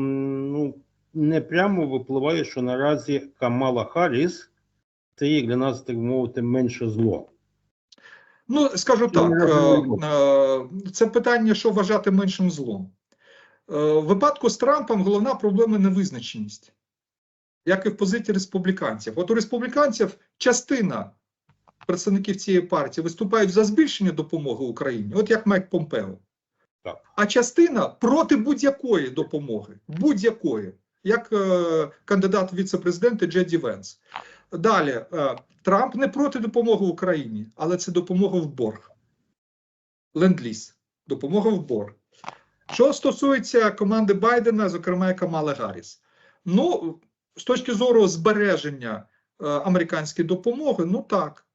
ну, не прямо випливає, що наразі Камала Харріс це є для нас, так мовити, менше зло. Ну, скажу так, е, е, це питання, що вважати меншим злом. Е, В випадку з Трампом головна проблема невизначеність, як і в позиції республіканців. От у республіканців частина представників цієї партії виступають за збільшення допомоги Україні, от як Майк Помпео. А частина проти будь-якої допомоги, будь-якої, як е, кандидат в віце-президенти Джеді Венс. Далі, е, Трамп не проти допомоги Україні, але це допомога в борг. Ленд-ліз. Допомога в борг. Що стосується команди Байдена, зокрема Камали Гарріс, ну, з точки зору збереження е, американської допомоги, ну так.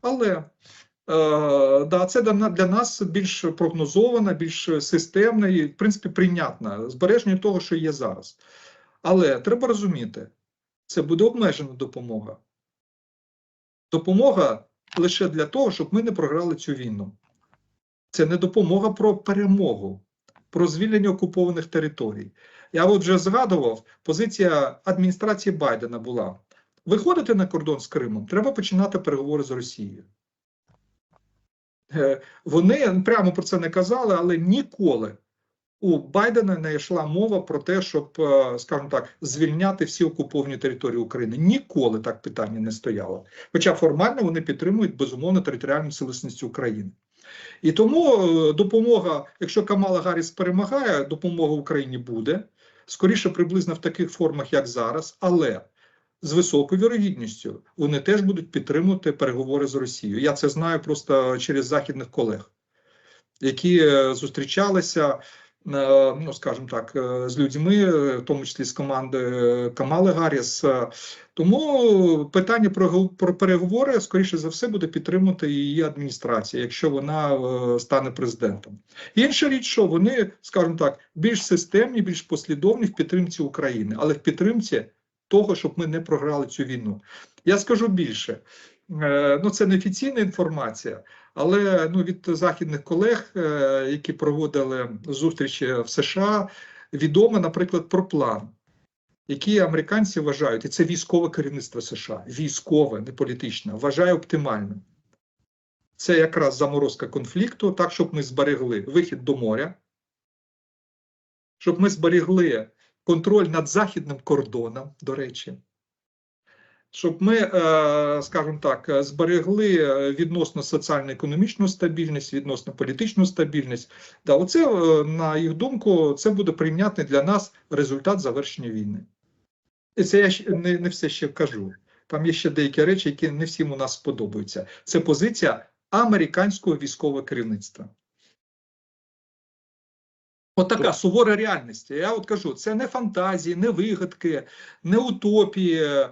Але да, це для, для нас більш прогнозована, більш системна і, в принципі, прийнятна збереження того, що є зараз. Але треба розуміти, це буде обмежена допомога. Допомога лише для того, щоб ми не програли цю війну. Це не допомога про перемогу, про звільнення окупованих територій. Я от вже згадував, позиція адміністрації Байдена була: виходити на кордон з Кримом, треба починати переговори з Росією. Е, Вони прямо про це не казали, але ніколи у Байдена не йшла мова про те, щоб, е, скажімо так, звільняти всі окуповані території України. Ніколи так питання не стояло. Хоча формально вони підтримують безумовно територіальну цілісність України. І тому е, допомога, якщо Камала Гарріс перемагає, допомога Україні буде скоріше приблизно в таких формах, як зараз, але з високою вірогідністю вони теж будуть підтримувати переговори з Росією. Я це знаю просто через західних колег, які е, зустрічалися. е, Ну, скажімо так, е, з людьми, в тому числі з команди Камали Гарріс. Тому питання про, про переговори, скоріше за все, буде підтримувати її адміністрація, якщо вона стане президентом. Інша річ, що вони, скажімо так, більш системні, більш послідовні в підтримці України, але в підтримці того, щоб ми не програли цю війну. Я скажу більше. Е, Ну, це не офіційна інформація, але ну від західних колег, е, які проводили зустрічі в США, відомо, наприклад, про план, який американці вважають, і це військове керівництво США, військове, не політичне, вважає оптимальним. Це якраз заморозка конфлікту, так, щоб ми зберегли вихід до моря, щоб ми зберегли контроль над західним кордоном, до речі, щоб ми, е, скажімо так, зберегли е, відносно соціально-економічну стабільність, відносно політичну стабільність. Да, оце, е, на їх думку, це буде прийнятний для нас результат завершення війни. І це я не, не все ще кажу. Там є ще деякі речі, які не всім у нас сподобаються. Це позиція американського військового керівництва. От сувора реальність. Я от кажу, це не фантазії, не вигадки, не утопії, е,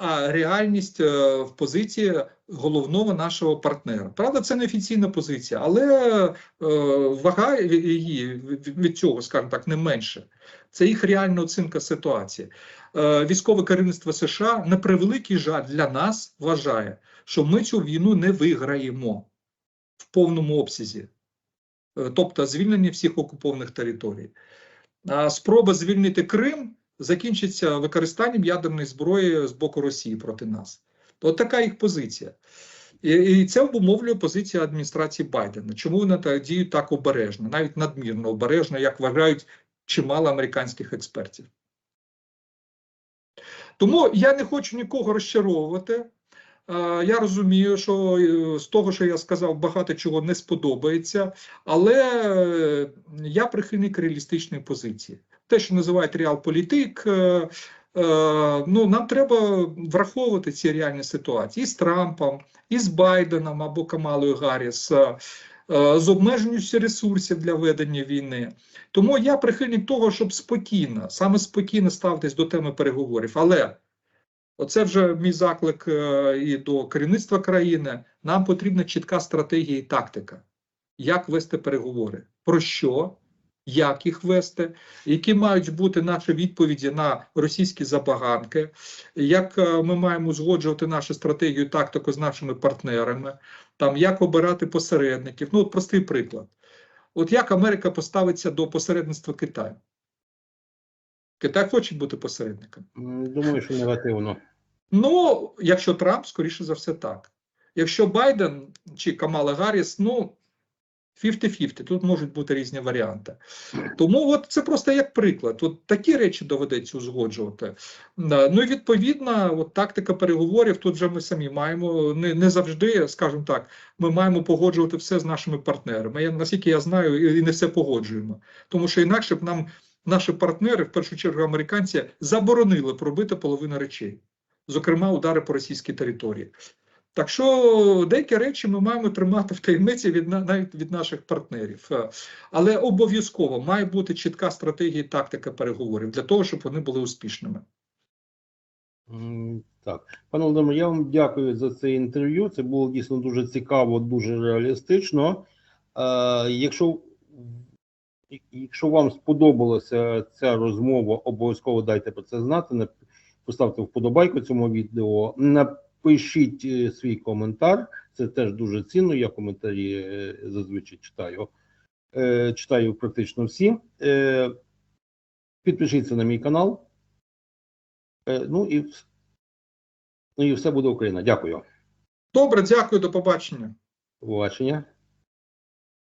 а реальність е, в позиції головного нашого партнера. Правда, це не офіційна позиція, але е, вага її від цього, скажімо так, не менше. Це їх реальна оцінка ситуації. Військове керівництво США на превеликий жаль для нас вважає, що ми цю війну не виграємо в повному обсязі. Е, тобто звільнення всіх окупованих територій. Спроба звільнити Крим закінчиться використанням ядерної зброї з боку Росії проти нас. От така їх позиція. І, це обумовлює позиція адміністрації Байдена. Чому вони так діють так обережно, навіть надмірно обережно, як вважають чимало американських експертів. Тому я не хочу нікого розчаровувати. Е, Я розумію, що е, з того, що я сказав, багато чого не сподобається, але е, я прихильник реалістичної позиції. Те, що називають реалполітик, ну нам треба враховувати ці реальні ситуації і з Трампом, і з Байденом або Камалою Гарріс, з обмеженістю ресурсів для ведення війни. Тому я прихильник того, щоб спокійно, саме спокійно ставитись до теми переговорів. Але Оце вже мій заклик е, і до керівництва країни. Нам потрібна чітка стратегія і тактика, як вести переговори, про що, як їх вести, які мають бути наші відповіді на російські забаганки, як е, ми маємо узгоджувати нашу стратегію і тактику з нашими партнерами, там як обирати посередників. Ну, от простий приклад. От як Америка поставиться до посередництва Китаю? Китай хоче бути посередником. Думаю, що негативно. Ну, якщо Трамп, скоріше за все, так. Якщо Байден чи Камала Гарріс, ну 50-50, тут можуть бути різні варіанти. Тому от це просто як приклад. От такі речі доведеться узгоджувати. Ну і відповідно, от тактика переговорів тут вже ми самі маємо не, не завжди, скажімо так, ми маємо погоджувати все з нашими партнерами. Я, наскільки я знаю, і не все погоджуємо. Тому що інакше б нам наші партнери, в першу чергу американці, заборонили пробити половину речей зокрема удари по російській території. Так що деякі речі ми маємо тримати в таємниці від навіть від наших партнерів, Е, але обов'язково має бути чітка стратегія і тактика переговорів для того, щоб вони були успішними. Так, пане Володимир, я вам дякую за це інтерв'ю. Це було дійсно дуже цікаво, дуже реалістично. Е, якщо, якщо вам сподобалася ця розмова, обов'язково дайте про це знати. Поставте вподобайку цьому відео. Напишіть е, свій коментар. Це теж дуже цінно. Я коментарі е, зазвичай читаю. Е, Читаю практично всі. Підпишіться на мій канал. Ну і, ну і все буде Україна. Дякую. Добре, дякую, до побачення. Побачення.